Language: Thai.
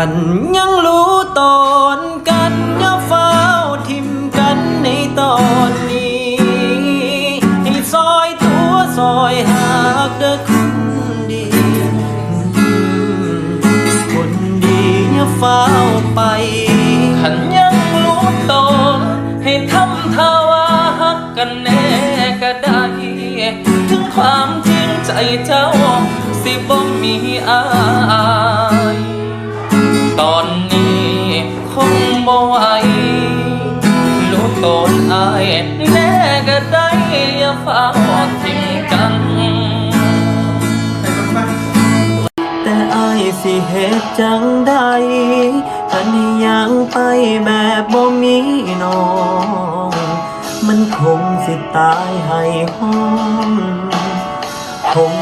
ขันยังรู้ตอนกันอย่าเฝ้าทิมกันในตอนนี้ให้ซอยตัวซอยหากเด้อคุณดี คนดีอย่าเฝ้าไป ขันยังรู้ตนให้ทำท่าว่าฮักกันแน่ก็ได้ถึงความจริงใจเจ้าสิบ่มีอา นอายแน่ก็ได้อย่าเฝ้าทิ้งกัน แต่อายสิเหตุจังใดอันนี้ยังไปแบบบ่มีน้อง มันคงสิตายให้ห้องคง